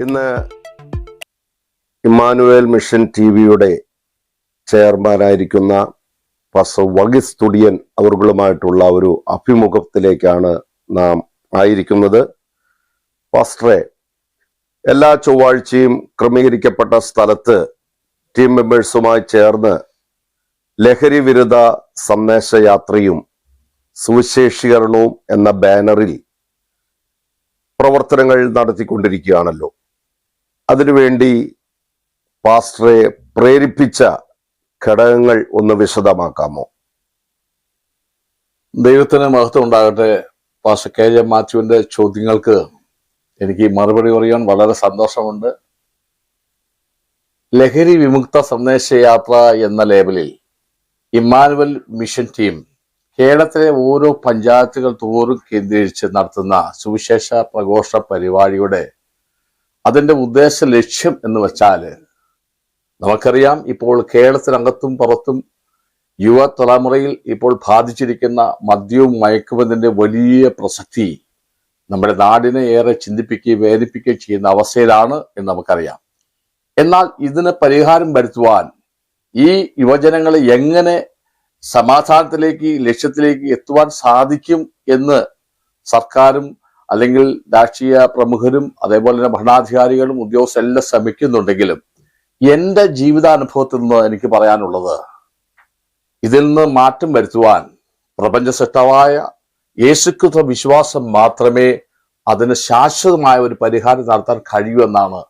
ഇന്ന് Emmanuel mission T വിയുടെ ചെയർമാനായിരിക്കുന്ന പസ വഗിസ് തുടിയൻ അവർകളുമായിട്ടുള്ള ഒരു അഭിമുഖത്തിലേക്കാണ് നാം ആയിരിക്കുന്നത്. ഫാസ്റ്ററെ എല്ലാ ചൊവ്വാഴ്ചയും ക്രമീകരിക്കപ്പെട്ട സ്ഥലത്ത് ടീം മെമ്പേഴ്സുമായി ചേർന്ന് ലഹരി വിരുദ്ധ സന്ദേശയാത്രയും സുവിശേഷീകരണവും എന്ന ബാനറിൽ പ്രവർത്തനങ്ങൾ നടത്തിക്കൊണ്ടിരിക്കുകയാണല്ലോ. അതിനുവേണ്ടി പാസ്റ്ററെ പ്രേരിപ്പിച്ച ഘടകങ്ങൾ ഒന്ന് വിശദമാക്കാമോ? ദൈവത്തിന് മഹത്വം ഉണ്ടാകട്ടെ. പാസ്റ്റർ കെ ജെ മാത്യുവിന്റെ ചോദ്യങ്ങൾക്ക് എനിക്ക് മറുപടി പറയാൻ വളരെ സന്തോഷമുണ്ട്. ലഹരി വിമുക്ത സന്ദേശയാത്ര എന്ന ലേബലിൽ ഇമ്മാനുവൽ മിഷൻ ടീം കേരളത്തിലെ ഓരോ പഞ്ചായത്തുകൾ തോറും കേന്ദ്രീകരിച്ച് നടത്തുന്ന സുവിശേഷ പ്രഘോഷ പരിപാടിയുടെ അതിന്റെ ഉദ്ദേശ ലക്ഷ്യം എന്ന് വെച്ചാൽ നമുക്കറിയാം ഇപ്പോൾ കേരളത്തിനകത്തും പുറത്തും യുവ തലമുറയിൽ ഇപ്പോൾ ബാധിച്ചിരിക്കുന്ന മദ്യവും മയക്കുമതിന്റെ വലിയ പ്രസക്തി നമ്മുടെ നാടിനെ ഏറെ ചിന്തിപ്പിക്കുകയും വേദിപ്പിക്കുകയും ചെയ്യുന്ന അവസ്ഥയിലാണ് എന്ന് നമുക്കറിയാം. എന്നാൽ ഇതിന് പരിഹാരം വരുത്തുവാൻ ഈ യുവജനങ്ങളെ എങ്ങനെ സമാധാനത്തിലേക്ക് ലക്ഷ്യത്തിലേക്ക് എത്തുവാൻ സാധിക്കും എന്ന് സർക്കാരും അല്ലെങ്കിൽ രാഷ്ട്രീയ പ്രമുഖരും അതേപോലെ തന്നെ ഭരണാധികാരികളും ഉദ്യോഗസ്ഥരും എല്ലാം ശ്രമിക്കുന്നുണ്ടെങ്കിലും എന്റെ ജീവിതാനുഭവത്തിൽ നിന്ന് എനിക്ക് പറയാനുള്ളത് ഇതിൽ നിന്ന് മാറ്റം വരുത്തുവാൻ പ്രപഞ്ച സൃഷ്ടമായ യേശുക്രിത വിശ്വാസം മാത്രമേ അതിന് ശാശ്വതമായ ഒരു പരിഹാരം നടത്താൻ കഴിയൂ എന്നാണ്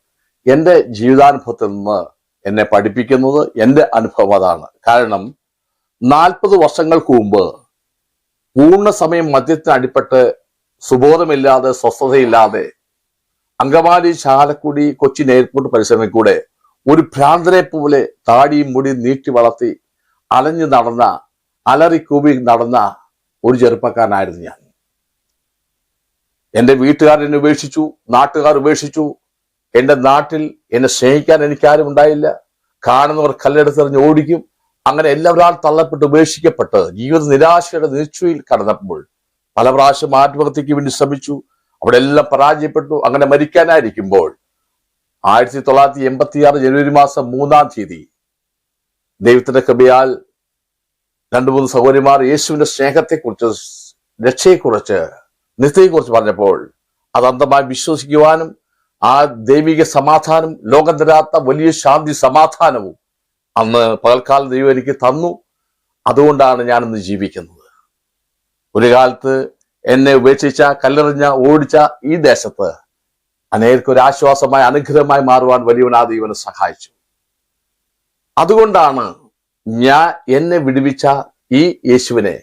എന്റെ ജീവിതാനുഭവത്തിൽ നിന്ന് എന്നെ പഠിപ്പിക്കുന്നത്. എന്റെ അനുഭവം അതാണ്. കാരണം നാൽപ്പത് വർഷങ്ങൾക്ക് മുമ്പ് പൂർണ സമയം മദ്യത്തിന് അടിപ്പെട്ട് സുബോധമില്ലാതെ സ്വസ്ഥതയില്ലാതെ അങ്കമാലി ചാലക്കുടി കൊച്ചി എയർപോർട്ട് പരിസരങ്ങളിൽ കൂടെ ഒരു ഭ്രാന്തരെ പോലെ താടിയും മുടി നീട്ടി വളർത്തി അലഞ്ഞു നടന്ന കൂവി നടന്ന ഒരു ചെറുപ്പക്കാരനായിരുന്നു ഞാൻ. എന്റെ വീട്ടുകാർ ഉപേക്ഷിച്ചു നാട്ടുകാർ ഉപേക്ഷിച്ചു. എന്റെ നാട്ടിൽ എന്നെ സ്നേഹിക്കാൻ എനിക്കാരും ഉണ്ടായില്ല. കാണുന്നവർ കല്ലെടുത്തെറിഞ്ഞ് ഓടിക്കും. അങ്ങനെ എല്ലാവരാൾ തള്ളപ്പെട്ട് ഉപേക്ഷിക്കപ്പെട്ട് ജീവിത നിരാശയുടെ നീച്ചുയിൽ കടന്നപ്പോൾ പല പ്രാവശ്യം ആത്മഹത്യക്ക് വേണ്ടി ശ്രമിച്ചു. അവിടെ എല്ലാം പരാജയപ്പെട്ടു. അങ്ങനെ മരിക്കാനായിരിക്കുമ്പോൾ ആയിരത്തി തൊള്ളായിരത്തി എൺപത്തി ആറ് ജനുവരി മാസം മൂന്നാം തീയതി ദൈവത്തിന്റെ കൃപയാൽ രണ്ടു മൂന്ന് സഹോദരിമാർ യേശുവിന്റെ സ്നേഹത്തെക്കുറിച്ച് രക്ഷയെക്കുറിച്ച് നിത്യയെക്കുറിച്ച് പറഞ്ഞപ്പോൾ അത് അന്ധമായി വിശ്വസിക്കുവാനും ആ ദൈവിക സമാധാനം ലോകം തരാത്ത വലിയ ശാന്തി സമാധാനവും അന്ന് പകൽക്കാലം ദൈവം എനിക്ക് തന്നു. അതുകൊണ്ടാണ് ഞാനിന്ന് ജീവിക്കുന്നത്. ഒരു കാലത്ത് എന്നെ ഉപേക്ഷിച്ച കല്ലെറിഞ്ഞ ഓടിച്ച ഈ ദേശത്ത് അനേർക്ക് ഒരു ആശ്വാസമായി അനുഗ്രഹമായി മാറുവാൻ വലിയവനാ ദൈവനെ സഹായിച്ചു. അതുകൊണ്ടാണ് ഞാൻ എന്നെ വിടുവിച്ച ഈ യേശുവിനെ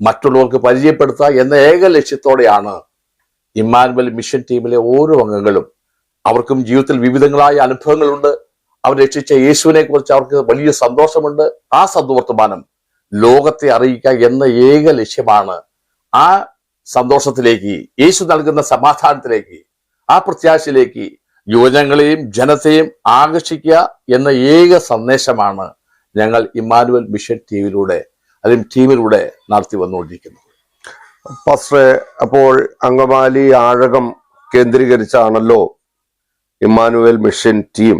മറ്റുള്ളവർക്ക് പരിചയപ്പെടുത്തുക എന്ന ഏക ലക്ഷ്യത്തോടെയാണ് ഇമ്മാനുവൽ മിഷൻ ടീമിലെ ഓരോ അംഗങ്ങളും അവർക്കും ജീവിതത്തിൽ വിവിധങ്ങളായ അനുഭവങ്ങളുണ്ട്. അവർ രക്ഷിച്ച യേശുവിനെ കുറിച്ച് അവർക്ക് വലിയ സന്തോഷമുണ്ട്. ആ സദ്വർത്തമാനം ലോകത്തെ അറിയിക്കുക എന്ന ഏക ലക്ഷ്യമാണ് ആ സന്തോഷത്തിലേക്ക് യേശു നൽകുന്ന സമാധാനത്തിലേക്ക് ആ പ്രത്യാശയിലേക്ക് യുവജനങ്ങളെയും ജനത്തെയും ആകർഷിക്കുക എന്ന ഏക സന്ദേശമാണ് ഞങ്ങൾ ഇമ്മാനുവൽ മിഷൻ ടീമിലൂടെ അല്ലെങ്കിൽ ടീമിലൂടെ നടത്തി വന്നുകൊണ്ടിരിക്കുന്നത്. പാസ്റ്ററെ അപ്പോൾ അങ്കമാലി ആഴകം കേന്ദ്രീകരിച്ചാണല്ലോ ഇമ്മാനുവൽ മിഷൻ ടീം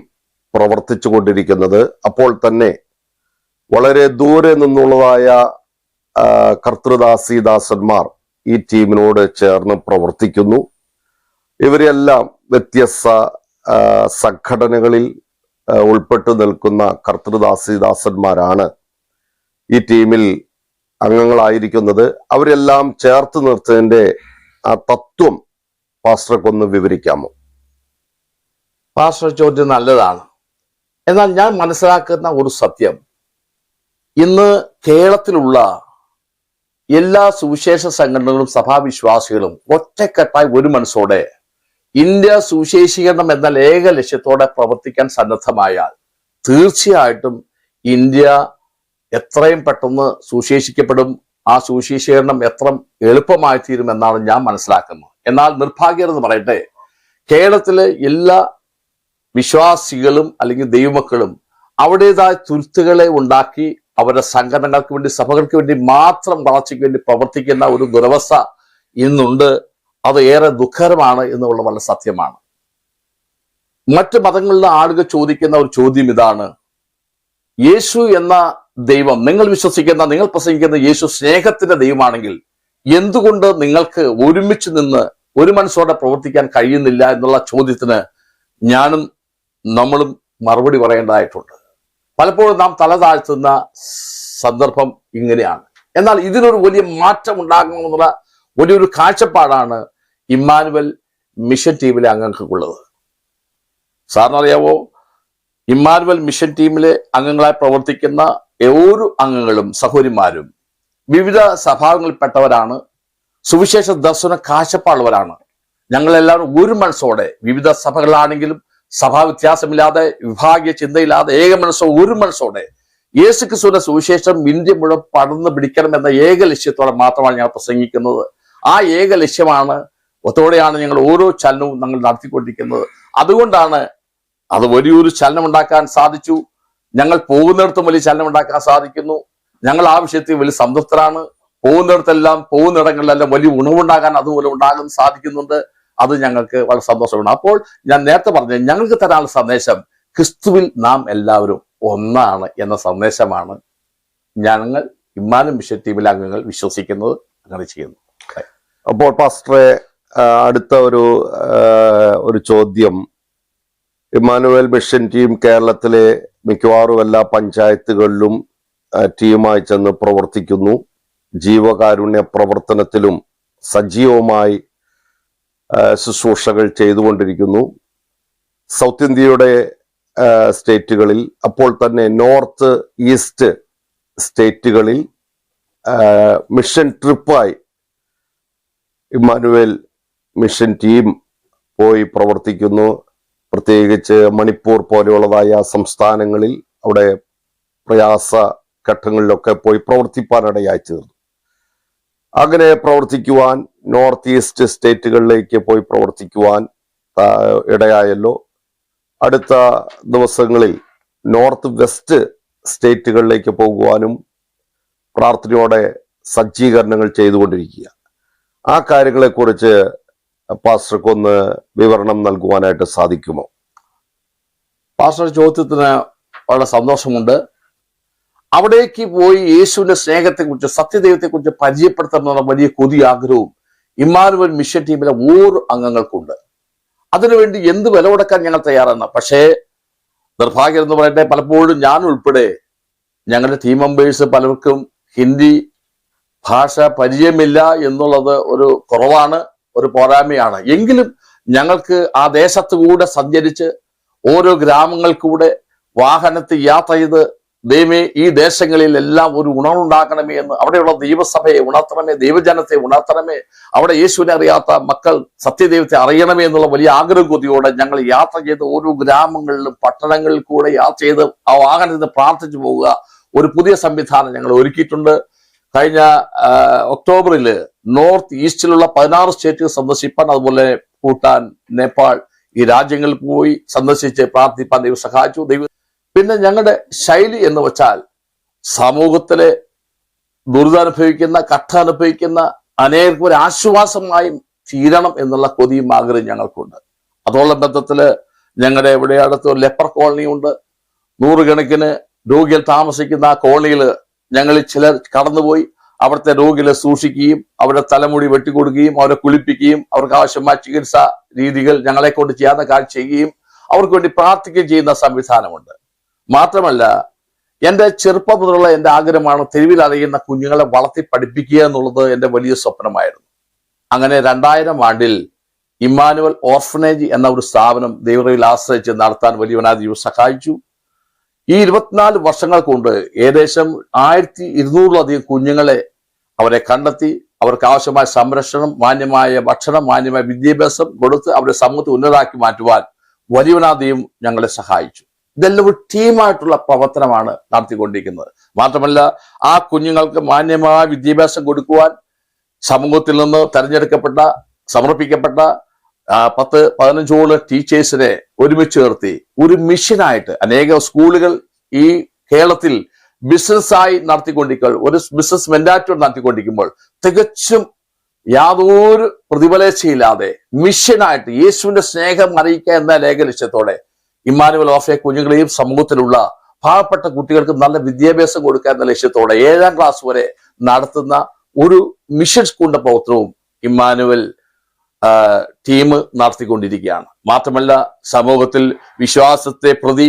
പ്രവർത്തിച്ചു കൊണ്ടിരിക്കുന്നത് അപ്പോൾ തന്നെ വളരെ ദൂരെ നിന്നുള്ളതായ കർത്തൃദാസിദാസന്മാർ ഈ ടീമിനോട് ചേർന്ന് പ്രവർത്തിക്കുന്നു. ഇവരെല്ലാം വ്യത്യസ്ത സംഘടനകളിൽ ഉൾപ്പെട്ടു നിൽക്കുന്ന കർത്തൃദാസിദാസന്മാരാണ് ഈ ടീമിൽ അംഗങ്ങളായിരിക്കുന്നത്. അവരെല്ലാം ചേർത്ത് നിർത്തതിന്റെ ആ തത്വം പാസ്റ്റർക്കൊന്ന് വിവരിക്കാമോ? പാസ്റ്റർ ചോദ്യം നല്ലതാണ്. എന്നാൽ ഞാൻ മനസ്സിലാക്കുന്ന ഒരു സത്യം. ഇന്ന് കേരളത്തിലുള്ള എല്ലാ സുവിശേഷ സംഘടനകളും സഭാവിശ്വാസികളും ഒറ്റക്കെട്ടായി ഒരു മനസ്സോടെ ഇന്ത്യ സുവിശേഷീകരണം എന്ന ഏക ലക്ഷ്യത്തോടെ പ്രവർത്തിക്കാൻ സന്നദ്ധമായാൽ തീർച്ചയായിട്ടും ഇന്ത്യ എത്രയും പെട്ടെന്ന് സുശേഷിക്കപ്പെടും ആ സുശേഷീകരണം എത്ര എളുപ്പമായി തീരുമെന്നാണ് ഞാൻ മനസ്സിലാക്കുന്നത്. എന്നാൽ നിർഭാഗ്യം എന്ന് പറയട്ടെ കേരളത്തിലെ എല്ലാ വിശ്വാസികളും അല്ലെങ്കിൽ ദൈവമക്കളും അവിടേതായ തുരുത്തുകളെ ഉണ്ടാക്കി അവരുടെ സംഘടനകൾക്ക് വേണ്ടി സഭകൾക്ക് വേണ്ടി മാത്രം വളർച്ചയ്ക്ക് വേണ്ടി പ്രവർത്തിക്കുന്ന ഒരു ദുരവസ്ഥ ഇന്നുണ്ട്. അത് ഏറെ ദുഃഖകരമാണ് എന്നുള്ള വളരെ സത്യമാണ്. മറ്റു മതങ്ങളിലെ ആളുകൾ ചോദിക്കുന്ന ഒരു ചോദ്യം ഇതാണ്. യേശു എന്ന ദൈവം നിങ്ങൾ വിശ്വസിക്കുന്ന നിങ്ങൾ പ്രസംഗിക്കുന്ന യേശു സ്നേഹത്തിന്റെ ദൈവമാണെങ്കിൽ എന്തുകൊണ്ട് നിങ്ങൾക്ക് ഒരുമിച്ച് നിന്ന് ഒരു മനസ്സോടെ പ്രവർത്തിക്കാൻ കഴിയുന്നില്ല എന്നുള്ള ചോദ്യത്തിന് ഞാനും നമ്മളും മറുപടി പറയേണ്ടതായിട്ടുണ്ട്. പലപ്പോഴും നാം തല താഴ്ത്തുന്ന സന്ദർഭം ഇങ്ങനെയാണ്. എന്നാൽ ഇതിനൊരു വലിയ മാറ്റം ഉണ്ടാകണമെന്നുള്ള വലിയൊരു കാഴ്ചപ്പാടാണ് ഇമ്മാനുവൽ മിഷൻ ടീമിലെ അംഗങ്ങൾക്കുള്ളത്. സാറിനറിയാവോ? ഇമ്മാനുവൽ മിഷൻ ടീമിലെ അംഗങ്ങളായി പ്രവർത്തിക്കുന്ന ഓരോ അംഗങ്ങളും സഹോദരിമാരും വിവിധ സ്വഭാവങ്ങളിൽപ്പെട്ടവരാണ് സുവിശേഷ ദർശന കാഴ്ചപ്പാടുള്ളവരാണ്. ഞങ്ങളെല്ലാവരും ഒരു മനസ്സോടെ വിവിധ സഭകളാണെങ്കിലും സഭാ വ്യത്യാസമില്ലാതെ വിഭാഗീയ ചിന്തയില്ലാതെ ഏക മനസ്സോ ഒരു മനസ്സോടെ യേശു ക്രിസ്തുവിന്റെ സുവിശേഷം ഇന്ത്യ മുഴുവൻ പടർന്നു പിടിക്കണം എന്ന ഏക ലക്ഷ്യത്തോടെ മാത്രമാണ് ഞങ്ങൾ പ്രസംഗിക്കുന്നത്. ആ ഏക ലക്ഷ്യമാണ് ഒത്തോടെയാണ് ഞങ്ങൾ ഓരോ ചലനവും ഞങ്ങൾ നടത്തിക്കൊണ്ടിരിക്കുന്നത്. അതുകൊണ്ടാണ് അത് വലിയൊരു ചലനം ഉണ്ടാക്കാൻ സാധിച്ചു. ഞങ്ങൾ പോകുന്നിടത്തും വലിയ ചലനം ഉണ്ടാക്കാൻ സാധിക്കുന്നു. ഞങ്ങൾ ആ വിഷയത്തിൽ വലിയ സംതൃപ്തരാണ്. പോകുന്നിടത്തെല്ലാം പോകുന്നിടങ്ങളിലെല്ലാം വലിയ ഉണവുണ്ടാകാൻ അതുപോലെ ഉണ്ടാകാൻ സാധിക്കുന്നുണ്ട്. അത് ഞങ്ങൾക്ക് വളരെ സന്തോഷമാണ് അപ്പോൾ ഞാൻ നേരത്തെ പറഞ്ഞ ഞങ്ങൾക്ക് തരാനുള്ള സന്ദേശം ക്രിസ്തുവിൽ നാം എല്ലാവരും ഒന്നാണ് എന്ന സന്ദേശമാണ് ഞങ്ങൾ ഇമ്മാനും മിഷൻ ടീമിലെ അംഗങ്ങൾ വിശ്വസിക്കുന്നത് അങ്ങനെ ചെയ്യുന്നു. അപ്പോൾ പാസ്റ്ററെ അടുത്ത ഒരു ഒരു ചോദ്യം. ഇമ്മാനുവൽ മിഷൻ ടീം കേരളത്തിലെ മിക്കവാറും എല്ലാ പഞ്ചായത്തുകളിലും ടീമായി ചെന്ന് പ്രവർത്തിക്കുന്നു. ജീവകാരുണ്യ പ്രവർത്തനത്തിലും സജീവമായി ശുശ്രൂഷകൾ ചെയ്തുകൊണ്ടിരിക്കുന്നു. സൗത്ത് ഇന്ത്യയുടെ സ്റ്റേറ്റുകളിൽ അപ്പോൾ തന്നെ നോർത്ത് ഈസ്റ്റ് സ്റ്റേറ്റുകളിൽ മിഷൻ ട്രിപ്പായി ഇമ്മാനുവേൽ മിഷൻ ടീം പോയി പ്രവർത്തിക്കുന്നു. പ്രത്യേകിച്ച് മണിപ്പൂർ പോലെയുള്ളതായ സംസ്ഥാനങ്ങളിൽ അവിടെ പ്രയാസ ഘട്ടങ്ങളിലൊക്കെ പോയി പ്രവർത്തിപ്പാനിടയായി തീർന്നു. അങ്ങനെ പ്രവർത്തിക്കുവാൻ നോർത്ത് ഈസ്റ്റ് സ്റ്റേറ്റുകളിലേക്ക് പോയി പ്രവർത്തിക്കുവാൻ ഇടയായല്ലോ. അടുത്ത ദിവസങ്ങളിൽ നോർത്ത് വെസ്റ്റ് സ്റ്റേറ്റുകളിലേക്ക് പോകുവാനും പ്രാർത്ഥനയോടെ സജ്ജീകരണങ്ങൾ ചെയ്തുകൊണ്ടിരിക്കുക. ആ കാര്യങ്ങളെക്കുറിച്ച് പാസ്റ്റർക്കൊന്ന് വിവരണം നൽകുവാനായിട്ട് സാധിക്കുമോ? പാസ്റ്റർ ചോദ്യത്തിന് വളരെ സന്തോഷമുണ്ട്. അവിടേക്ക് പോയി യേശുവിന്റെ സ്നേഹത്തെക്കുറിച്ച് സത്യദൈവത്തെക്കുറിച്ച് പരിചയപ്പെടുത്തണമെന്ന വലിയ കൊതി ആഗ്രഹവും ഇമ്മാനുവൽ മിഷൻ ടീമിലെ ഓരോ അംഗങ്ങൾക്കുണ്ട്. അതിനുവേണ്ടി എന്ത് വില കൊടുക്കാൻ ഞങ്ങൾ തയ്യാറാണ് പക്ഷേ നിർഭാഗ്യം എന്ന് പറയട്ടെ പലപ്പോഴും ഞാൻ ഉൾപ്പെടെ ഞങ്ങളുടെ ടീം മെമ്പേഴ്സ് പലർക്കും ഹിന്ദി ഭാഷ പരിചയമില്ല എന്നുള്ളത് ഒരു കുറവാണ് ഒരു പോരായ്മയാണ്. എങ്കിലും ഞങ്ങൾക്ക് ആ ദേശത്തുകൂടെ സഞ്ചരിച്ച് ഓരോ ഗ്രാമങ്ങൾക്കൂടെ വാഹനത്തിൽ യാത്ര ചെയ്ത് ദൈവമേ ഈ ദേശങ്ങളിൽ എല്ലാം ഒരു ഉണർവുണ്ടാക്കണമേ എന്ന് അവിടെയുള്ള ദൈവസഭയെ ഉണർത്തണമേ ദൈവജനത്തെ ഉണർത്തണമേ. അവിടെ യേശുവിനെ അറിയാത്ത മക്കൾ സത്യദൈവത്തെ അറിയണമേ എന്നുള്ള വലിയ ആഗ്രഹ കൊതിയോടെ ഞങ്ങൾ യാത്ര ചെയ്ത് ഓരോ ഗ്രാമങ്ങളിലും പട്ടണങ്ങളിൽ കൂടെ യാത്ര ചെയ്ത് ആ വാഹനത്തിൽ പ്രാർത്ഥിച്ചു പോവുക. ഒരു പുതിയ സംവിധാനം ഞങ്ങൾ ഒരുക്കിയിട്ടുണ്ട്. കഴിഞ്ഞ ഒക്ടോബറിൽ നോർത്ത് ഈസ്റ്റിലുള്ള പതിനാറ് സ്റ്റേറ്റുകൾ സന്ദർശിപ്പാൻ അതുപോലെ ഭൂട്ടാൻ നേപ്പാൾ ഈ രാജ്യങ്ങളിൽ പോയി സന്ദർശിച്ച് പ്രാർത്ഥിപ്പാൻ ദൈവം സഹായിച്ചു. ദൈവം പിന്നെ ഞങ്ങളുടെ ശൈലി എന്ന് വെച്ചാൽ സമൂഹത്തിലെ ദുരിതാനുഭവിക്കുന്ന കട്ട അനുഭവിക്കുന്ന അനേകർക്ക് ഒരു ആശ്വാസമായും തീരണം എന്നുള്ള കൊതിയും ആഗ്രഹം ഞങ്ങൾക്കുണ്ട്. അതോളം ബന്ധത്തിൽ ഞങ്ങളുടെ ഇവിടെ അടുത്ത് ഒരു ലെപ്പർ കോളനി ഉണ്ട്. നൂറുകണക്കിന് രോഗികൾ താമസിക്കുന്ന ആ കോളനിയിൽ ഞങ്ങളിൽ ചിലർ കടന്നുപോയി. അവിടുത്തെ രോഗികളെ സൂക്ഷിക്കുകയും അവരുടെ തലമുടി വെട്ടിക്കൊടുക്കുകയും അവരെ കുളിപ്പിക്കുകയും അവർക്ക് ആവശ്യമായ ചികിത്സാ രീതികൾ ഞങ്ങളെ കൊണ്ട് ചെയ്യാവുന്ന കാര്യം ചെയ്യുകയും അവർക്ക് വേണ്ടി പ്രാർത്ഥിക്കുകയും ചെയ്യുന്ന സംവിധാനമുണ്ട്. മാത്രമല്ല എന്റെ ചെറുപ്പം മുതലുള്ള എന്റെ ആഗ്രഹമാണ് തെരുവിൽ അറിയുന്ന കുഞ്ഞുങ്ങളെ വളർത്തി പഠിപ്പിക്കുക എന്നുള്ളത് എന്റെ വലിയ സ്വപ്നമായിരുന്നു. അങ്ങനെ രണ്ടായിരം ആണ്ടിൽ ഇമ്മാനുവൽ ഓർഫനേജ് എന്ന ഒരു സ്ഥാപനം ദൈവറയിൽ ആശ്രയിച്ച് നടത്താൻ വലിയവനായ ദൈവം സഹായിച്ചു. ഈ ഇരുപത്തിനാല് വർഷങ്ങൾ കൊണ്ട് ഏകദേശം ആയിരത്തി ഇരുന്നൂറിലധികം കുഞ്ഞുങ്ങളെ അവരെ കണ്ടെത്തി. അവർക്ക് ആവശ്യമായ സംരക്ഷണം മാന്യമായ ഭക്ഷണം മാന്യമായ വിദ്യാഭ്യാസം കൊടുത്ത് അവരെ സമൂഹത്തെ ഉന്നതാക്കി മാറ്റുവാൻ വലിയവനാദിയും ഞങ്ങളെ സഹായിച്ചു. ഇതെല്ലാം ഒരു ടീമായിട്ടുള്ള പ്രവർത്തനമാണ് നടത്തിക്കൊണ്ടിരിക്കുന്നത്. മാത്രമല്ല ആ കുഞ്ഞുങ്ങൾക്ക് മാന്യമായ വിദ്യാഭ്യാസം കൊടുക്കുവാൻ സമൂഹത്തിൽ നിന്ന് തെരഞ്ഞെടുക്കപ്പെട്ട സമർപ്പിക്കപ്പെട്ട പത്ത് പതിനഞ്ചോളം ടീച്ചേഴ്സിനെ ഒരുമിച്ച് നിർത്തി ഒരു മിഷനായിട്ട് അനേക സ്കൂളുകൾ ഈ കേരളത്തിൽ ബിസിനസ്സായി നടത്തിക്കൊണ്ടിരിക്കുമ്പോൾ ഒരു ബിസിനസ് മെന്റാറ്റോട് നടത്തിക്കൊണ്ടിരിക്കുമ്പോൾ തികച്ചും യാതൊരു പ്രതിഫലേച്ഛയില്ലാതെ മിഷനായിട്ട് യേശുവിന്റെ സ്നേഹം അറിയിക്കുക എന്ന ലേഖ ലക്ഷ്യത്തോടെ ഇമ്മാനുവൽ ഓഫെ കുഞ്ഞുങ്ങളെയും സമൂഹത്തിലുള്ള പാവപ്പെട്ട കുട്ടികൾക്ക് നല്ല വിദ്യാഭ്യാസം കൊടുക്കുക എന്ന ലക്ഷ്യത്തോടെ ഏഴാം ക്ലാസ് വരെ നടത്തുന്ന ഒരു മിഷൻ സ്കൂളിന്റെ പ്രവർത്തനവും ഇമ്മാനുവൽ ടീം നടത്തിക്കൊണ്ടിരിക്കുകയാണ്. മാത്രമല്ല സമൂഹത്തിൽ വിശ്വാസത്തെ പ്രതി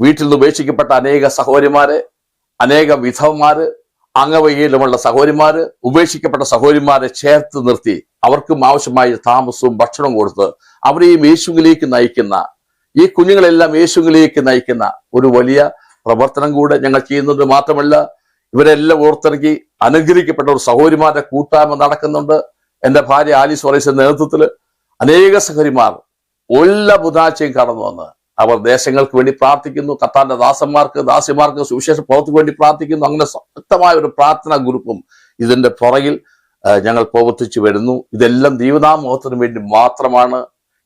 വീട്ടിൽ നിന്ന് ഉപേക്ഷിക്കപ്പെട്ട അനേക സഹോദരിമാര് അനേക വിധവന്മാര് അംഗവൈകല്യമുള്ള സഹോദരിമാര് ഉപേക്ഷിക്കപ്പെട്ട സഹോദരിമാരെ ചേർത്ത് നിർത്തി അവർക്കും ആവശ്യമായ താമസവും ഭക്ഷണവും കൊടുത്ത് അവരെയും യേശുവിലേക്ക് നയിക്കുന്ന ഈ കുഞ്ഞുങ്ങളെല്ലാം യേശുവിലേക്ക് നയിക്കുന്ന ഒരു വലിയ പ്രവർത്തനം കൂടെ ഞങ്ങൾ ചെയ്യുന്നത് മാത്രമല്ല ഇവരെല്ലാം ഓർത്തിറക്കി അനുഗ്രഹിക്കപ്പെട്ട ഒരു സഹോദരിമാരുടെ കൂട്ടായ്മ നടക്കുന്നുണ്ട്. എന്റെ ഭാര്യ ആലിസ് വറീസിന്റെ നേതൃത്വത്തിൽ അനേക സഹോദരിമാർ എല്ലാ ബുധനാഴ്ചയും കടന്നു വന്ന് അവർ ദേശങ്ങൾക്ക് വേണ്ടി പ്രാർത്ഥിക്കുന്നു. കത്താന്റെ ദാസന്മാർക്ക് ദാസിമാർക്ക് സുവിശേഷ പ്രവർത്തിക്ക് വേണ്ടി പ്രാർത്ഥിക്കുന്നു. അങ്ങനെ ശക്തമായ ഒരു പ്രാർത്ഥനാ ഗ്രൂപ്പും ഇതിന്റെ പുറകിൽ ഞങ്ങൾ പ്രവർത്തിച്ചു വരുന്നു. ഇതെല്ലാം ദൈവനാമോഹത്തിന് വേണ്ടി മാത്രമാണ്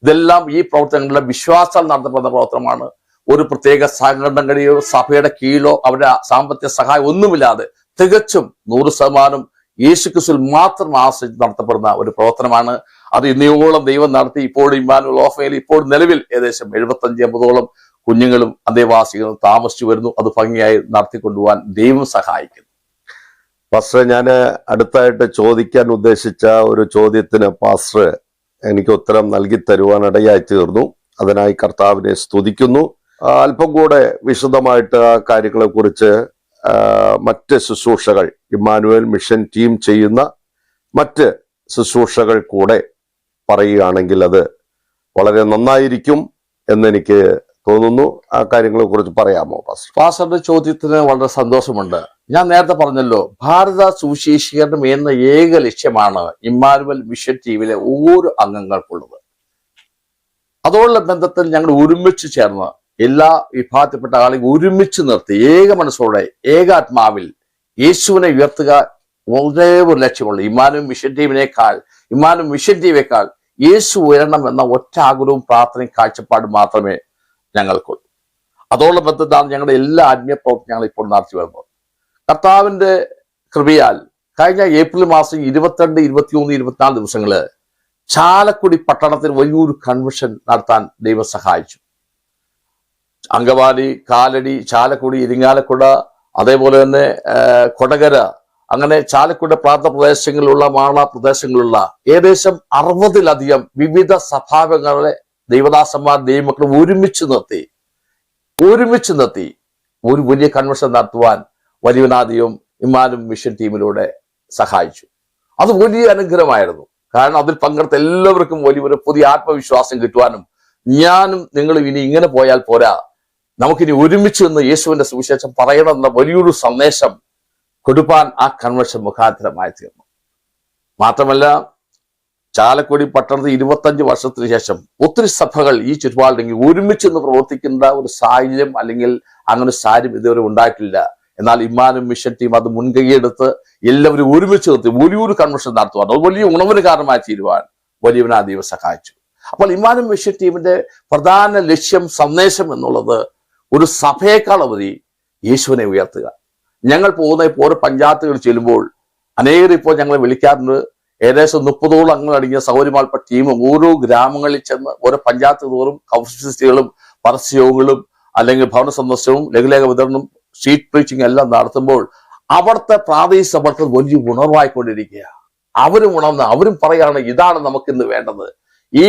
ഇതെല്ലാം ഈ പ്രവർത്തനങ്ങളുടെ വിശ്വാസം നടത്തപ്പെടുന്ന പ്രവർത്തനമാണ്. ഒരു പ്രത്യേക സംഘടനകളിലോ സഭയുടെ കീഴിലോ അവരുടെ സാമ്പത്തിക സഹായം ഒന്നുമില്ലാതെ തികച്ചും നൂറ് ശതമാനം യേശു ക്രിസ്തുവിൽ മാത്രം ആശ്രയിച്ച് നടത്തപ്പെടുന്ന ഒരു പ്രവർത്തനമാണ്. അത് ഇന്നയോളം ദൈവം നടത്തി ഇപ്പോഴും ഇമ്മാനുവൽ ഓഫയിൽ ഇപ്പോൾ നിലവിൽ ഏകദേശം എഴുപത്തഞ്ച് അമ്പതോളം കുഞ്ഞുങ്ങളും അന്തേവാസികളും താമസിച്ചു വരുന്നു. അത് ഭംഗിയായി നടത്തിക്കൊണ്ടുപോകാൻ ദൈവം സഹായിക്കുന്നു. പാസ്റ്റർ ഞാൻ അടുത്തായിട്ട് ചോദിക്കാൻ ഉദ്ദേശിച്ച ഒരു ചോദ്യത്തിന് പാസ്റ്റർ എനിക്ക് ഉത്തരം നൽകി തരുവാൻ ഇടയായി തീർന്നു അതിനായി കർത്താവിനെ സ്തുതിക്കുന്നു. അല്പം കൂടെ വിശദമായിട്ട് ആ കാര്യങ്ങളെ കുറിച്ച് മറ്റ് ശുശ്രൂഷകൾ ഇമ്മാനുവൽ മിഷൻ ടീം ചെയ്യുന്ന മറ്റ് ശുശ്രൂഷകൾ കൂടെ പറയുകയാണെങ്കിൽ അത് വളരെ നന്നായിരിക്കും എന്നെനിക്ക് തോന്നുന്നു. ആ കാര്യങ്ങളെ കുറിച്ച് പറയാമോ പാസ്റ്റർ? ചോദ്യത്തിന് വളരെ സന്തോഷമുണ്ട്. ഞാൻ നേരത്തെ പറഞ്ഞല്ലോ ഭാരത സുവിശേഷീകരണം എന്ന ഏക ലക്ഷ്യമാണ് ഇമ്മാനുവൽ മിഷൻ ടീമിലെ ഓരോ അംഗങ്ങൾക്കുള്ളത്. അതോടുള്ള ബന്ധത്തിൽ ഞങ്ങൾ ഒരുമിച്ച് ചേർന്ന് എല്ലാ വിഭാഗത്തിൽപ്പെട്ട ആളെ ഒരുമിച്ച് നിർത്തി ഏക മനസ്സോടെ ഏകാത്മാവിൽ യേശുവിനെ ഉയർത്തുക ഒരേ ഒരു ലക്ഷ്യമുള്ളൂ ഇമാനു മിഷൻ ടീമിനേക്കാൾ ഇമ്മാനുവൽ മിഷൻ ടീമേക്കാൾ യേശു ഉയരണം എന്ന ഒറ്റ ആഗ്രഹവും പ്രാർത്ഥനയും കാഴ്ചപ്പാടും മാത്രമേ ഞങ്ങൾക്കുള്ളൂ. അതോടുള്ള ബന്ധത്താണ് ഞങ്ങളുടെ എല്ലാ ആത്മീയ പ്രവർത്തനങ്ങളും ഇപ്പോൾ നടത്തി വരുന്നത്. കർത്താവിന്റെ കൃപയാൽ കഴിഞ്ഞ ഏപ്രിൽ മാസം ഇരുപത്തിരണ്ട് ഇരുപത്തിമൂന്ന് ഇരുപത്തിനാല് ദിവസങ്ങൾ ചാലക്കുടി പട്ടണത്തിൽ വലിയൊരു കൺവെൻഷൻ നടത്താൻ ദൈവം സഹായിച്ചു. അങ്കവാലി കാലടി ചാലക്കുടി ഇരിങ്ങാലക്കുട അതേപോലെ തന്നെ കൊടകര അങ്ങനെ ചാലക്കുടി പ്രാന്ത പ്രദേശങ്ങളിലുള്ള മാള പ്രദേശങ്ങളിലുള്ള ഏകദേശം അറുപതിലധികം വിവിധ സഭാവങ്ങളെ ദൈവദാസന്മാർ ദൈവമക്കൾ ഒരുമിച്ച് നിർത്തി ഒരുമിച്ച് നിർത്തി ഒരു വലിയ കൺവെൻഷൻ നടത്തുവാൻ വലിയനാദിയും ഇമാനും മിഷൻ ടീമിലൂടെ സഹായിച്ചു. അത് വലിയ അനുഗ്രഹമായിരുന്നു. കാരണം അതിൽ പങ്കെടുത്ത എല്ലാവർക്കും വലിയൊരു പുതിയ ആത്മവിശ്വാസം കിട്ടുവാനും ഞാനും നിങ്ങളും ഇനി ഇങ്ങനെ പോയാൽ പോരാ. നമുക്കിനി ഒരുമിച്ച് നിന്ന് യേശുവിന്റെ സുവിശേഷം പറയണമെന്ന വലിയൊരു സന്ദേശം കൊടുപ്പാൻ ആ കൺവെൻഷൻ മുഖാന്തരമായി തീർന്നു. മാത്രമല്ല ചാലക്കുടി പട്ടണത്തിൽ ഇരുപത്തഞ്ച് വർഷത്തിന് ശേഷം ഒത്തിരി സഭകൾ ഈ ചുറ്റുപാടിലെങ്കിൽ ഒരുമിച്ച് നിന്ന് പ്രവർത്തിക്കുന്ന ഒരു സാഹചര്യം അല്ലെങ്കിൽ അങ്ങനെ സാഹചര്യം ഇതുവരെ ഉണ്ടായിട്ടില്ല. എന്നാൽ ഇമ്മാനും മിഷൻ ടീം അത് മുൻകൈയെടുത്ത് എല്ലാവരും ഒരുമിച്ച് നിർത്തി വലിയൊരു കൺവെൻഷൻ നടത്തുവാൻ അത് വലിയ ഉണവിന് കാരണമായി തീരുവാൻ വലിയവനാ ദൈവം സഹായിച്ചു. അപ്പോൾ ഇമ്മാനും മിഷൻ ടീമിന്റെ പ്രധാന ലക്ഷ്യം സന്ദേശം എന്നുള്ളത് ഒരു സഭയേക്കാൾ അവധി യേശുവിനെ ഉയർത്തുക. ഞങ്ങൾ പോകുന്ന ഇപ്പോൾ ഓരോ പഞ്ചായത്തുകൾ ചെല്ലുമ്പോൾ അനേകർ ഇപ്പോൾ ഞങ്ങളെ വിളിക്കാറുണ്ട്. ഏകദേശം മുപ്പതോളം അംഗങ്ങൾ അടങ്ങിയ സൗകര്യമാൽപ്പെട്ട ടീം ഓരോ ഗ്രാമങ്ങളിൽ ചെന്ന് ഓരോ പഞ്ചായത്ത് തോറും കൗൺസിലുകളും പരസ്യങ്ങളും അല്ലെങ്കിൽ ഭവന സന്ദർശനവും ലഘുലേഖ വിതരണവും ഷീറ്റ് പ്രീച്ചിങ് എല്ലാം നടത്തുമ്പോൾ അവിടുത്തെ പ്രാദേശിക സഭകൾക്ക് വലിയ ഉണർവായിക്കൊണ്ടിരിക്കുക അവരും ഉണർന്ന് അവരും പറയാണ് ഇതാണ് നമുക്ക് ഇന്ന് വേണ്ടത്. ഈ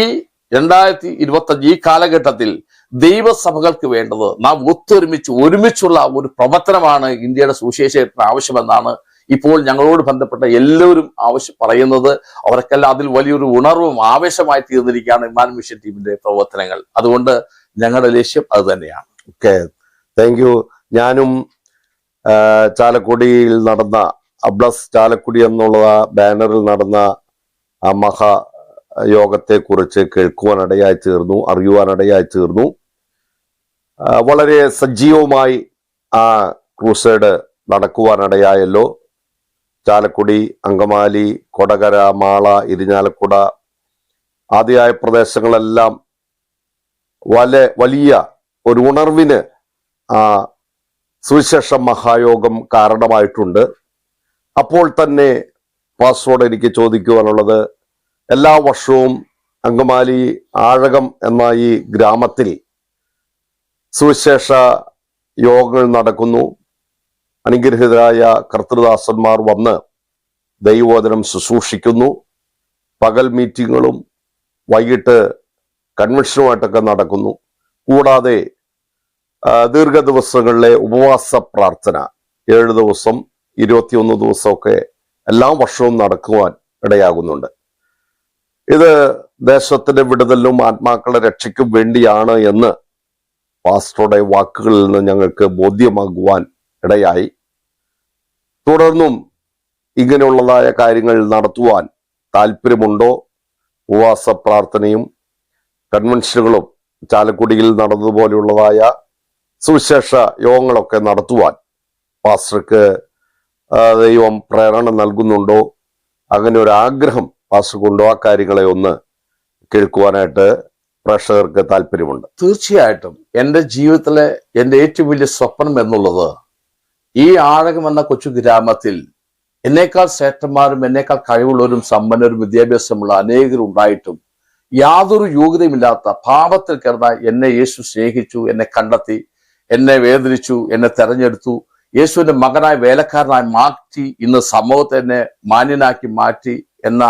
രണ്ടായിരത്തി ഇരുപത്തി അഞ്ച് ഈ കാലഘട്ടത്തിൽ ദൈവസഭകൾക്ക് വേണ്ടത് നാം ഒത്തൊരുമിച്ച് ഒരുമിച്ചുള്ള ഒരു പ്രവർത്തനമാണ് ഇന്ത്യയുടെ സുവിശേഷത്തിന് ആവശ്യമെന്നാണ് ഇപ്പോൾ ഞങ്ങളോട് ബന്ധപ്പെട്ട എല്ലാവരും ആവശ്യം പറയുന്നത്. അവർക്കെല്ലാം അതിൽ വലിയൊരു ഉണർവും ആവേശമായി തീർന്നിരിക്കുകയാണ് ഇമാൻ മിഷൻ ടീമിന്റെ പ്രവർത്തനങ്ങൾ. അതുകൊണ്ട് ഞങ്ങളുടെ ലക്ഷ്യം അത് തന്നെയാണ്. ഓക്കെ താങ്ക് ഞാനും ചാലക്കുടിയിൽ നടന്ന അബ്ലസ് ചാലക്കുടി എന്നുള്ള ബാനറിൽ നടന്ന ആ മഹാ യോഗത്തെ കുറിച്ച് കേൾക്കുവാനിടയായി തീർന്നു അറിയുവാനിടയായി തീർന്നു. വളരെ സജീവമായി ആ ക്രൂസൈഡ് നടക്കുവാനിടയായല്ലോ. ചാലക്കുടി അങ്കമാലി കൊടകര മാള ഇരിഞ്ഞാലക്കുട ആദ്യമായ പ്രദേശങ്ങളെല്ലാം വല വലിയ ഒരു ഉണർവിന് ആ സുവിശേഷ മഹായോഗം കാരണമായിട്ടുണ്ട്. അപ്പോൾ തന്നെ പാസ്വേഡ് എനിക്ക് ചോദിക്കുവാനുള്ളത് എല്ലാ വർഷവും അങ്കമാലി ആഴകം എന്ന ഈ ഗ്രാമത്തിൽ സുവിശേഷ യോഗങ്ങൾ നടക്കുന്നു. അനുഗ്രഹിതരായ കർത്തൃദാസന്മാർ വന്ന് ദൈവോദനം ശുശ്രൂഷിക്കുന്നു. പകൽ മീറ്റിങ്ങുകളും വൈകിട്ട് കൺവെൻഷനുമായിട്ടൊക്കെ നടക്കുന്നു. കൂടാതെ ആ, ദീർഘദിവസങ്ങളിലെ ഉപവാസ പ്രാർത്ഥന. ഏഴ് ദിവസം ഇരുപത്തിയൊന്ന് ദിവസമൊക്കെ എല്ലാ വർഷവും നടക്കുവാൻ ഇടയാകുന്നുണ്ട്. ഇത് ദേശത്തിന്റെ വിടുതലിനും ആത്മാക്കളുടെ രക്ഷയ്ക്കും വേണ്ടിയാണ് എന്ന് പാസ്റ്ററുടെ വാക്കുകളിൽ നിന്ന് ഞങ്ങൾക്ക് ബോധ്യമാകുവാൻ ഇടയായി. തുടർന്നും ഇങ്ങനെയുള്ളതായ കാര്യങ്ങൾ നടത്തുവാൻ താല്പര്യമുണ്ടോ ഉപവാസ പ്രാർത്ഥനയും കൺവെൻഷനുകളും ചാലക്കുടിയിൽ നടന്നതുപോലെയുള്ളതായ സുവിശേഷ യോഗങ്ങളൊക്കെ നടത്തുവാൻ പാസ്റ്റർക്ക് ദൈവം പ്രേരണ നൽകുന്നുണ്ടോ? അങ്ങനെ ഒരു ആഗ്രഹം പാസ്റ്റർക്കുണ്ടോ? ആ കാര്യങ്ങളെ ഒന്ന് കേൾക്കുവാനായിട്ട് പ്രേക്ഷകർക്ക് താല്പര്യമുണ്ട്. തീർച്ചയായിട്ടും എന്റെ ജീവിതത്തിലെ എന്റെ ഏറ്റവും വലിയ സ്വപ്നം എന്നുള്ളത് ഈ ആഴകം എന്ന കൊച്ചു ഗ്രാമത്തിൽ എന്നേക്കാൾ ശ്രേഷ്ഠന്മാരും എന്നേക്കാൾ കഴിവുള്ളവരും സമ്പന്നരും വിദ്യാഭ്യാസമുള്ള അനേകരും ഉണ്ടായിട്ടും യാതൊരു യോഗ്യതയുമില്ലാത്ത പാപത്തിൽ കിടന്ന എന്നെ യേശു സ്നേഹിച്ചു എന്നെ കണ്ടെത്തി എന്നെ വേദനിച്ചു എന്നെ തെരഞ്ഞെടുത്തു. യേശുവിന്റെ മകനായി വേലക്കാരനായി മാറ്റി ഇന്ന് സമൂഹത്തെ എന്നെ മാന്യനാക്കി മാറ്റി എന്ന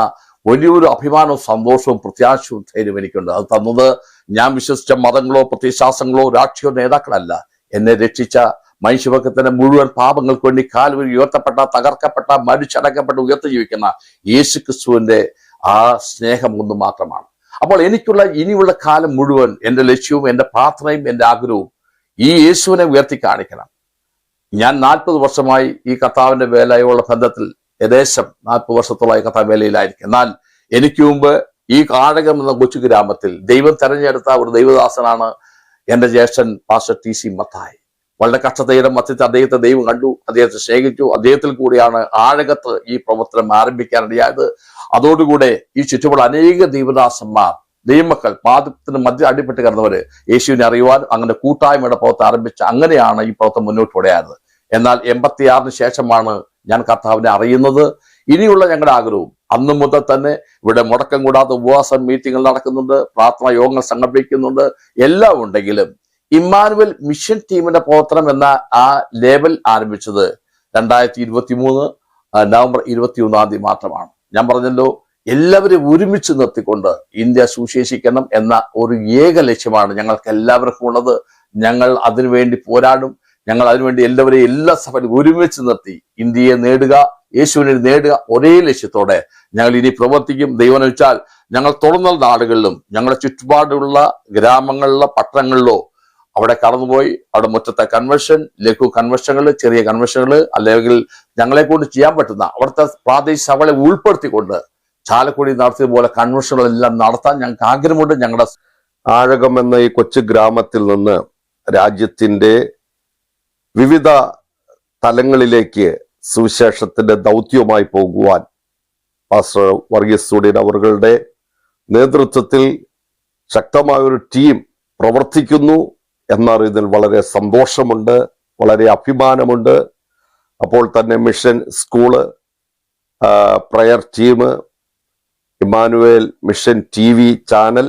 വലിയൊരു അഭിമാനവും സന്തോഷവും പ്രത്യാശയും ധൈര്യം എനിക്കുണ്ട്. അത് തന്നത് ഞാൻ വിശ്വസിച്ച മതങ്ങളോ പ്രത്യശ്വാസങ്ങളോ രാഷ്ട്രീയ നേതാക്കളല്ല. എന്നെ രക്ഷിച്ച മനുഷ്യവർഗത്തിന്റെ മുഴുവൻ പാപങ്ങൾക്ക് വേണ്ടി കാൽവരി ഉയർത്തപ്പെട്ട തകർക്കപ്പെട്ട മരിച്ചടക്കപ്പെട്ട ഉയർത്തി ജീവിക്കുന്ന യേശു ക്രിസ്തുവിന്റെ ആ സ്നേഹം ഒന്ന് മാത്രമാണ്. അപ്പോൾ എനിക്കുള്ള ഇനിയുള്ള കാലം മുഴുവൻ എന്റെ ലക്ഷ്യവും എന്റെ പ്രാർത്ഥനയും എന്റെ ആഗ്രഹവും ഈ യേശുവിനെ ഉയർത്തി കാണിക്കണം. ഞാൻ നാൽപ്പത് വർഷമായി ഈ കർത്താവിന്റെ വേലയുള്ള ബന്ധത്തിൽ ഏകദേശം നാൽപ്പത് വർഷത്തോളമായി കർത്താവ് വേലയിലായിരിക്കും എന്നാൽ എനിക്ക് മുമ്പ് ഈ കാടകം എന്ന കൊച്ചു ഗ്രാമത്തിൽ ദൈവം തെരഞ്ഞെടുത്ത ഒരു ദൈവദാസനാണ് എന്റെ ജ്യേഷ്ഠൻ പാസ്റ്റർ ടി സി മത്തായി. വളരെ കഷ്ടതയുടെ മധ്യത്തിൽ അദ്ദേഹത്തെ ദൈവം കണ്ടു അദ്ദേഹത്തെ ശേഖരിച്ചു അദ്ദേഹത്തിൽ കൂടിയാണ് ആഴകത്ത് ഈ പ്രവർത്തനം ആരംഭിക്കാനിടയായത് അതോടുകൂടെ ഈ ചുറ്റുപാട് അനേക ദൈവദാസന്മാർ ദൈവമക്കൾ പാദത്തിന് മധ്യ അടിപ്പെട്ട് കിടന്നവര് യേശുവിനെ അറിയുവാൻ അങ്ങനെ കൂട്ടായ്മയുടെ പ്രവർത്തനം ആരംഭിച്ച അങ്ങനെയാണ് ഈ പ്രവർത്തനം മുന്നോട്ട് പോയത് എന്നാൽ എൺപത്തിയാറിന് ശേഷമാണ് ഞാൻ കർത്താവിനെ അറിയുന്നത്. ഇനിയുള്ള ഞങ്ങളുടെ ആഗ്രഹവും അന്നു മുതൽ തന്നെ ഇവിടെ മുടക്കം കൂടാതെ ഉപവാസം മീറ്റിംഗുകൾ നടക്കുന്നുണ്ട് പ്രാർത്ഥന യോഗങ്ങൾ സംഘടിപ്പിക്കുന്നുണ്ട്. എല്ലാം ഉണ്ടെങ്കിലും ഇമ്മാനുവൽ മിഷൻ ടീമിന്റെ പ്രവർത്തനം എന്ന ആ ലേബൽ ആരംഭിച്ചത് രണ്ടായിരത്തി ഇരുപത്തി മൂന്ന് നവംബർ ഇരുപത്തി ഒന്നാം തീയതി മാത്രമാണ്. ഞാൻ പറഞ്ഞല്ലോ എല്ലാവരും ഒരുമിച്ച് നിർത്തിക്കൊണ്ട് ഇന്ത്യ സുശേഷിക്കണം എന്ന ഒരു ഏക ലക്ഷ്യമാണ് ഞങ്ങൾക്ക് എല്ലാവർക്കും ഉള്ളത്. ഞങ്ങൾ അതിനുവേണ്ടി പോരാടും. ഞങ്ങൾ അതിനുവേണ്ടി എല്ലാവരെയും എല്ലാ സഭയിലും ഒരുമിച്ച് നിർത്തി ഇന്ത്യയെ നേടുക യേശുവിനെ നേടുക ഒരേ ലക്ഷ്യത്തോടെ ഞങ്ങൾ ഇനി പ്രവർത്തിക്കും. ദൈവം വെച്ചാൽ ഞങ്ങൾ തുറന്ന നാടുകളിലും ഞങ്ങളുടെ ചുറ്റുപാടുള്ള ഗ്രാമങ്ങളിലോ പട്ടണങ്ങളിലോ അവിടെ കടന്നുപോയി അവിടെ മുറ്റത്തെ കൺവെൻഷൻ ലഘു കൺവെൻഷനുകൾ ചെറിയ കൺവെൻഷനുകൾ അല്ലെങ്കിൽ ഞങ്ങളെ കൊണ്ട് ചെയ്യാൻ പറ്റുന്ന അവിടുത്തെ പ്രാദേശിക സഭകളെ ഉൾപ്പെടുത്തിക്കൊണ്ട് ചാലക്കുടി നടത്തിയ പോലെ കൺവെൻഷനുകളെല്ലാം നടത്താൻ ഞങ്ങൾക്ക് ആഗ്രഹമുണ്ട്. ഞങ്ങളുടെ ആഴകം എന്ന ഈ കൊച്ചു ഗ്രാമത്തിൽ നിന്ന് രാജ്യത്തിന്റെ വിവിധ തലങ്ങളിലേക്ക് സുവിശേഷത്തിന്റെ ദൗത്യവുമായി പോകുവാൻ പാസ്റ്റർ വർഗീസ് സൂഡിയൻ അവരുടെ നേതൃത്വത്തിൽ ശക്തമായ ഒരു ടീം പ്രവർത്തിക്കുന്നു എന്നറിയുന്നതിൽ വളരെ സന്തോഷമുണ്ട് വളരെ അഭിമാനമുണ്ട്. അപ്പോൾ തന്നെ mission school prayer team Emmanuel mission T V channel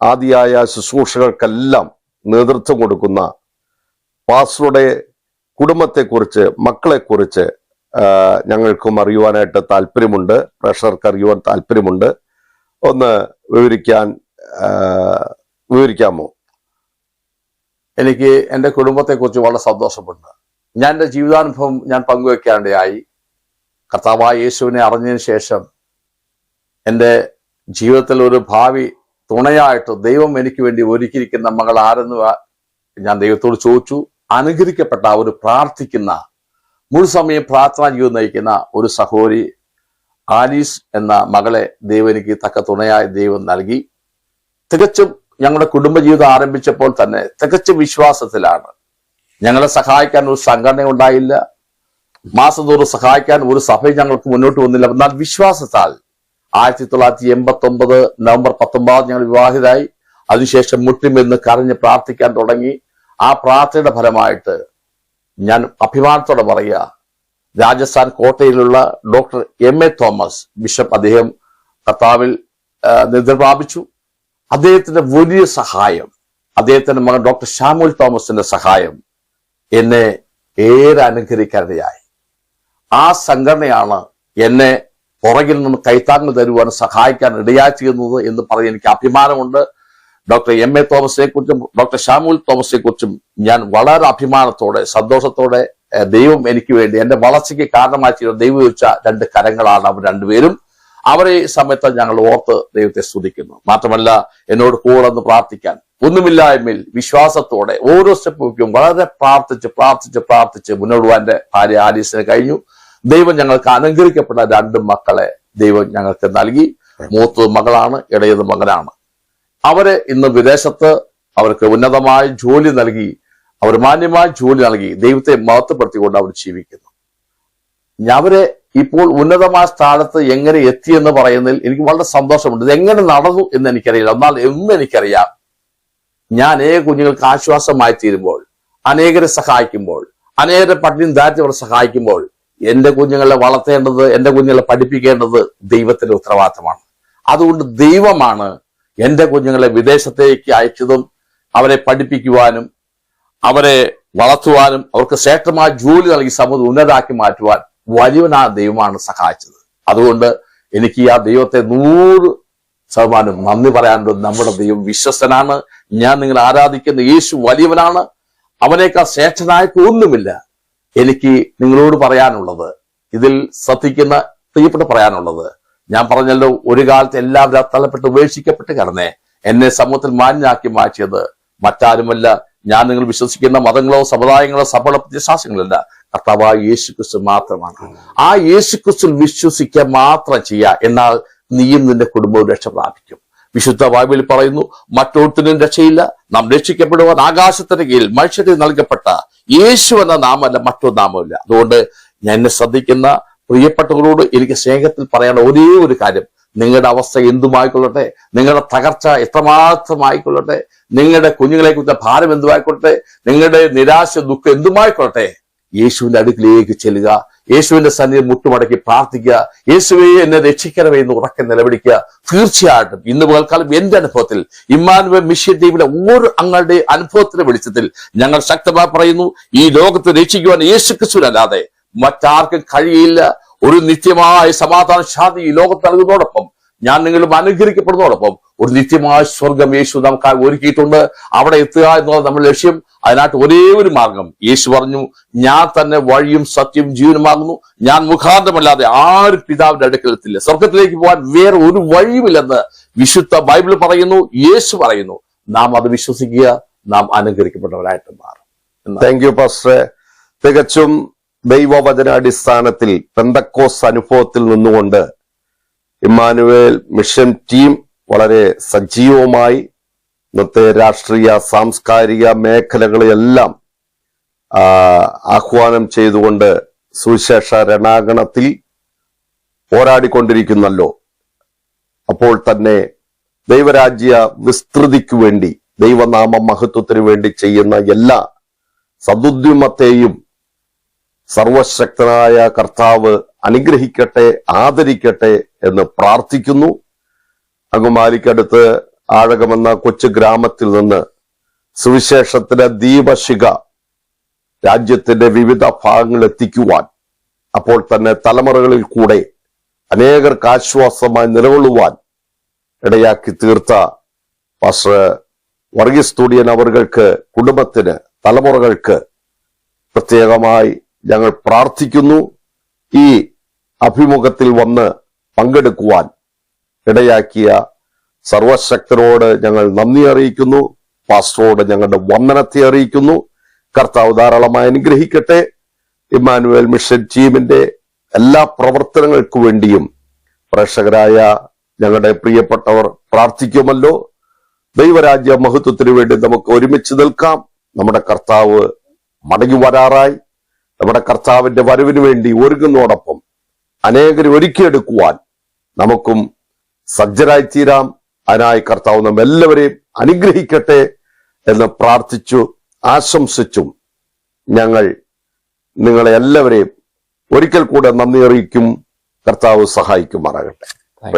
ആദിയായ ശുശ്രൂഷകൾക്കെല്ലാം നേതൃത്വം കൊടുക്കുന്ന പാസ്റ്ററുടെ കുടുംബത്തെക്കുറിച്ച് മക്കളെക്കുറിച്ച് ഞങ്ങൾക്കും അറിയുവാനായിട്ട് താല്പര്യമുണ്ട്. പ്രേക്ഷകർക്ക് അറിയുവാൻ താല്പര്യമുണ്ട്. ഒന്ന് വിവരിക്കാൻ വിവരിക്കാമോ? എനിക്ക് എന്റെ കുടുംബത്തെക്കുറിച്ച് വളരെ സന്തോഷമുണ്ട്. ഞാൻ എന്റെ ജീവിതാനുഭവം ഞാൻ പങ്കുവെക്കാനിടയായി. കർത്താവായ യേശുവിനെ അറിഞ്ഞതിന് ശേഷം എന്റെ ജീവിതത്തിൽ ഒരു ഭാവി തുണയായിട്ട് ദൈവം എനിക്ക് വേണ്ടി ഒരുക്കിയിരിക്കുന്ന മകൾ ആരെന്ന് ഞാൻ ദൈവത്തോട് ചോദിച്ചു. അനുഗ്രഹിക്കപ്പെട്ട ഒരു പ്രാർത്ഥിക്കുന്ന മുഴുസമയം പ്രാർത്ഥനാ ജീവിതം നയിക്കുന്ന ഒരു സഹോരി ആലീസ് എന്ന മകളെ ദൈവം എനിക്ക് തക്ക തുണയായി ദൈവം നൽകി. തികച്ചും ഞങ്ങളുടെ കുടുംബജീവിതം ആരംഭിച്ചപ്പോൾ തന്നെ തികച്ചും വിശ്വാസത്തിലാണ്. ഞങ്ങളെ സഹായിക്കാൻ ഒരു സംഘടന ഉണ്ടായില്ല. മാസത്തോറും സഹായിക്കാൻ ഒരു സഭയും ഞങ്ങൾക്ക് മുന്നോട്ട് വന്നില്ല. എന്നാൽ വിശ്വാസത്താൽ ആയിരത്തി തൊള്ളായിരത്തി എൺപത്തി ഒമ്പത് നവംബർ പത്തൊമ്പത് ഞങ്ങൾ വിവാഹിതരായി. അതിനുശേഷം മുട്ടിമെന്ന് കരഞ്ഞ് പ്രാർത്ഥിക്കാൻ തുടങ്ങി. ആ പ്രാർത്ഥനയുടെ ഫലമായിട്ട് ഞാൻ അഭിമാനത്തോടെ പറയുക Rajasthan കോട്ടയിലുള്ള doctor M A Thomas bishop അദ്ദേഹം കർത്താവിൽ നിദ്ര പ്രാപിച്ചു. അദ്ദേഹത്തിന്റെ വലിയ സഹായം അദ്ദേഹത്തിന്റെ മകൻ ഡോക്ടർ ഷാമുൽ തോമസിന്റെ സഹായം എന്നെ ഏറെ അനുഗ്രഹിക്കാനിടയായി. ആ സംഘടനയാണ് എന്നെ പുറകിൽ നിന്ന് കൈത്താങ്ങ് തരുവാൻ സഹായിക്കാൻ ഇടയായി ചെയ്യുന്നത് എന്ന് പറഞ്ഞ് എനിക്ക് അഭിമാനമുണ്ട്. ഡോക്ടർ എം എ തോമസിനെ കുറിച്ചും ഡോക്ടർ ഷാമുൽ തോമസിനെ കുറിച്ചും ഞാൻ വളരെ അഭിമാനത്തോടെ സന്തോഷത്തോടെ ദൈവം എനിക്ക് വേണ്ടി എന്റെ വളർച്ചയ്ക്ക് കാരണമായി ചെയ്യുന്ന ദൈവം വെച്ച രണ്ട് കരങ്ങളാണ് അവർ രണ്ടുപേരും. അവരെ സമയത്ത് ഞങ്ങൾ ഓർത്ത് ദൈവത്തെ സ്തുതിക്കുന്നു. മാത്രമല്ല എന്നോട് കൂടെ ഒന്ന് പ്രാർത്ഥിക്കാൻ ഒന്നുമില്ലായ്മയിൽ വിശ്വാസത്തോടെ ഓരോ സ്റ്റെപ്പ് വളരെ പ്രാർത്ഥിച്ച് പ്രാർത്ഥിച്ച് പ്രാർത്ഥിച്ച് എന്റെ ഭാര്യ ആലീസിന് കഴിഞ്ഞു. ദൈവം ഞങ്ങൾക്ക് അനുഗ്രഹിക്കപ്പെട്ട രണ്ട് മക്കളെ ദൈവം ഞങ്ങൾക്ക് നൽകി. മൂത്തത് മകളാണ് ഇടയത് മകനാണ്. അവരെ ഇന്ന് വിദേശത്ത് അവർക്ക് ഉന്നതമായ ജോലി നൽകി അവർ മാന്യമായ ജോലി നൽകി ദൈവത്തെ മഹത്വപ്പെടുത്തിക്കൊണ്ട് അവർ ജീവിക്കുന്നു. അവരെ ഇപ്പോൾ ഉന്നതമായ സ്ഥാനത്ത് എങ്ങനെ എത്തി എന്ന് പറയുന്നതിൽ എനിക്ക് വളരെ സന്തോഷമുണ്ട്. ഇത് എങ്ങനെ നടന്നു എന്ന് എനിക്കറിയില്ല. എന്നാൽ എന്ന് എനിക്കറിയാം. ഞാൻ അനേക കുഞ്ഞുങ്ങൾക്ക് ആശ്വാസമായി തീരുമ്പോൾ അനേകരെ സഹായിക്കുമ്പോൾ അനേകരെ പട്ടിണിയും ദാരിദ്ര്യം സഹായിക്കുമ്പോൾ എന്റെ കുഞ്ഞുങ്ങളെ വളർത്തേണ്ടത് എന്റെ കുഞ്ഞുങ്ങളെ പഠിപ്പിക്കേണ്ടത് ദൈവത്തിന്റെ ഉത്തരവാദിത്തമാണ്. അതുകൊണ്ട് ദൈവമാണ് എന്റെ കുഞ്ഞുങ്ങളെ വിദേശത്തേക്ക് അയച്ചതും അവരെ പഠിപ്പിക്കുവാനും അവരെ വളർത്തുവാനും അവർക്ക് ശ്രേഷ്ഠമായ ജോലി നൽകി സമൂഹം ഉന്നതാക്കി മാറ്റുവാൻ വലിയവനാ ദൈവമാണ് സഹായിച്ചത്. അതുകൊണ്ട് എനിക്ക് ആ ദൈവത്തെ നൂറ് ശതമാനം നന്ദി പറയാനുണ്ട്. നമ്മുടെ ദൈവം വിശ്വസ്തനാണ്. ഞാൻ നിങ്ങൾ ആരാധിക്കുന്ന യേശു വലിയവനാണ്. അവനേക്കാൾ ശ്രേഷ്ഠനായിട്ട് ഒന്നുമില്ല. എനിക്ക് നിങ്ങളോട് പറയാനുള്ളത് ഇതിൽ ശ്രദ്ധിക്കുന്ന പ്രിയപ്പെട്ട് പറയാനുള്ളത് ഞാൻ പറഞ്ഞല്ലോ ഒരു കാലത്ത് എല്ലാവരും തലപ്പെട്ട് ഉപേക്ഷിക്കപ്പെട്ട് കിടന്നേ. എന്നെ സമൂഹത്തിൽ മാന്യാക്കി മാറ്റിയത് മറ്റാരുമല്ല. ഞാൻ നിങ്ങൾ വിശ്വസിക്കുന്ന മതങ്ങളോ സമുദായങ്ങളോ സഭകളോ പ്രതിശാസങ്ങളല്ല കർത്താവായ യേശു ക്രിസ്തു മാത്രമാണ്. ആ യേശു ക്രിസ്തു വിശ്വസിക്കുക മാത്രം ചെയ്യുക എന്നാൽ നീയും നിന്റെ കുടുംബവും രക്ഷ പ്രാപിക്കും വിശുദ്ധ ബൈബിൾ പറയുന്നു മറ്റൊരുത്തിനും രക്ഷയില്ല നാം രക്ഷിക്കപ്പെടുവാൻ ആകാശത്തിന് കീഴിൽ മനുഷ്യരിൽ നൽകപ്പെട്ട യേശു എന്ന നാമല്ല മറ്റൊരു നാമമില്ല അതുകൊണ്ട് ഞാൻ എന്നെ ശ്രദ്ധിക്കുന്ന പ്രിയപ്പെട്ടവരോട് എനിക്ക് സ്നേഹത്തിൽ പറയേണ്ട ഒരേ ഒരു കാര്യം. നിങ്ങളുടെ അവസ്ഥ എന്തുമായിക്കൊള്ളട്ടെ? നിങ്ങളുടെ തകർച്ച എത്രമാത്രമായിക്കൊള്ളട്ടെ? നിങ്ങളുടെ കുഞ്ഞുങ്ങളെ കുറിച്ച ഭാരം എന്തുമായിക്കൊള്ളട്ടെ? നിങ്ങളുടെ നിരാശ ദുഃഖം എന്തുമായിക്കൊള്ളട്ടെ? യേശുവിന്റെ അടുക്കിലേക്ക് ചെല്ലുക. യേശുവിന്റെ സന്നിധി മുട്ടുമടക്കി പ്രാർത്ഥിക്കുക. യേശുവെ എന്നെ രക്ഷിക്കണമേ എന്ന് ഉറക്കം നിലവിളിക്കുക. തീർച്ചയായിട്ടും ഇന്ന് പകൽക്കാലം എന്റെ അനുഭവത്തിൽ ഇമ്മാനുവൽ മിഷ്യൻ ടീമിലെ ഓരോ അങ്ങളുടെ അനുഭവത്തിന്റെ വെളിച്ചത്തിൽ ഞങ്ങൾ ശക്തമായി പറയുന്നു ഈ ലോകത്ത് രക്ഷിക്കുവാൻ യേശു ക്രിസ്തുവിനല്ലാതെ മറ്റാർക്കും കഴിയില്ല. ഒരു നിത്യമായ സമാധാന ശാന്തി ഈ ലോകത്ത് നൽകുന്നതോടൊപ്പം ഞാൻ നിങ്ങളും അനുഗ്രഹിക്കപ്പെടുന്നതോടൊപ്പം ഒരു നിത്യമായ സ്വർഗം യേശു നമുക്കായി ഒരുക്കിയിട്ടുണ്ട്. അവിടെ എത്തുക എന്നുള്ളത് നമ്മുടെ ലക്ഷ്യം. അതിനായിട്ട് ഒരേ ഒരു മാർഗം. യേശു പറഞ്ഞു ഞാൻ തന്നെ വഴിയും സത്യവും ജീവനുമാകുന്നു ഞാൻ മുഖാന്തമല്ലാതെ ആരും പിതാവിന്റെ അടുക്കൽ എത്തില്ല. സ്വർഗത്തിലേക്ക് പോകാൻ വേറെ ഒരു വഴിയുമില്ലെന്ന് വിശുദ്ധ ബൈബിൾ പറയുന്നു. യേശു പറയുന്നു നാം അത് വിശ്വസിക്കുക. നാം അനുഗ്രഹിക്കപ്പെട്ടവരായിട്ട് മാറും. താങ്ക് യു പാസ്റ്ററെ തികച്ചും ദൈവവചനാടിസ്ഥാനത്തിൽ പെന്തക്കോസ് അനുഭവത്തിൽ നിന്നുകൊണ്ട് ഇമ്മാനുവേൽ മിഷൻ ടീം വളരെ സജീവമായി ഇന്നത്തെ രാഷ്ട്രീയ സാംസ്കാരിക മേഖലകളെല്ലാം ആഹ്വാനം ചെയ്തുകൊണ്ട് സുവിശേഷ രണാഗണത്തിൽ പോരാടിക്കൊണ്ടിരിക്കുന്നല്ലോ. അപ്പോൾ തന്നെ ദൈവരാജ്യ വിസ്തൃതിക്കു വേണ്ടി ദൈവനാമ മഹത്വത്തിനു വേണ്ടി ചെയ്യുന്ന എല്ലാ സതുദ്യമത്തെയും സർവശക്തനായ കർത്താവ് അനുഗ്രഹിക്കട്ടെ ആദരിക്കട്ടെ എന്ന് പ്രാർത്ഥിക്കുന്നു. അങ്ങുമാലിക്കടുത്ത് ആഴകമെന്ന കൊച്ചു ഗ്രാമത്തിൽ നിന്ന് സുവിശേഷത്തിന്റെ ദീപശിക രാജ്യത്തിന്റെ വിവിധ ഭാഗങ്ങൾ എത്തിക്കുവാൻ അപ്പോൾ തന്നെ തലമുറകളിൽ കൂടെ അനേകർക്ക് ആശ്വാസമായി നിലകൊള്ളുവാൻ ഇടയാക്കി തീർത്ത പാസ്റ്റർ വർഗീസ് തുടിയൻ അവർക്ക് കുടുംബത്തിന് തലമുറകൾക്ക് പ്രത്യേകമായി ഞങ്ങൾ പ്രാർത്ഥിക്കുന്നു. ഈ അഭിമുഖത്തിൽ വന്ന് പങ്കെടുക്കുവാൻ ഇടയാക്കിയ സർവശക്തരോട് ഞങ്ങൾ നന്ദി അറിയിക്കുന്നു. പാസ്റ്ററോട് ഞങ്ങളുടെ വന്ദനത്തെ അറിയിക്കുന്നു. കർത്താവ് ധാരാളമായി അനുഗ്രഹിക്കട്ടെ. ഇമ്മാനുവൽ മിഷൻ ടീമിന്റെ എല്ലാ പ്രവർത്തനങ്ങൾക്കു വേണ്ടിയും പ്രേക്ഷകരായ ഞങ്ങളുടെ പ്രിയപ്പെട്ടവർ പ്രാർത്ഥിക്കുമല്ലോ. ദൈവരാജ്യ മഹത്വത്തിന് വേണ്ടി നമുക്ക് ഒരുമിച്ച് നിൽക്കാം. നമ്മുടെ കർത്താവ് മടങ്ങി വരാറായി. നമ്മുടെ കർത്താവിന്റെ വരവിന് വേണ്ടി ഒരുങ്ങുന്നതോടൊപ്പം അനേകരെ ഒരുക്കിയെടുക്കുവാൻ നമുക്കും സജ്ജരായി തീരാം. അതിനായി കർത്താവ് നാം എല്ലാവരെയും അനുഗ്രഹിക്കട്ടെ എന്ന് പ്രാർത്ഥിച്ചു ആശംസിച്ചും ഞങ്ങൾ നിങ്ങളെ എല്ലാവരെയും ഒരിക്കൽ കൂടെ നന്ദി അറിയിക്കും. കർത്താവ് സഹായിക്കുമാറാകട്ടെ. Thank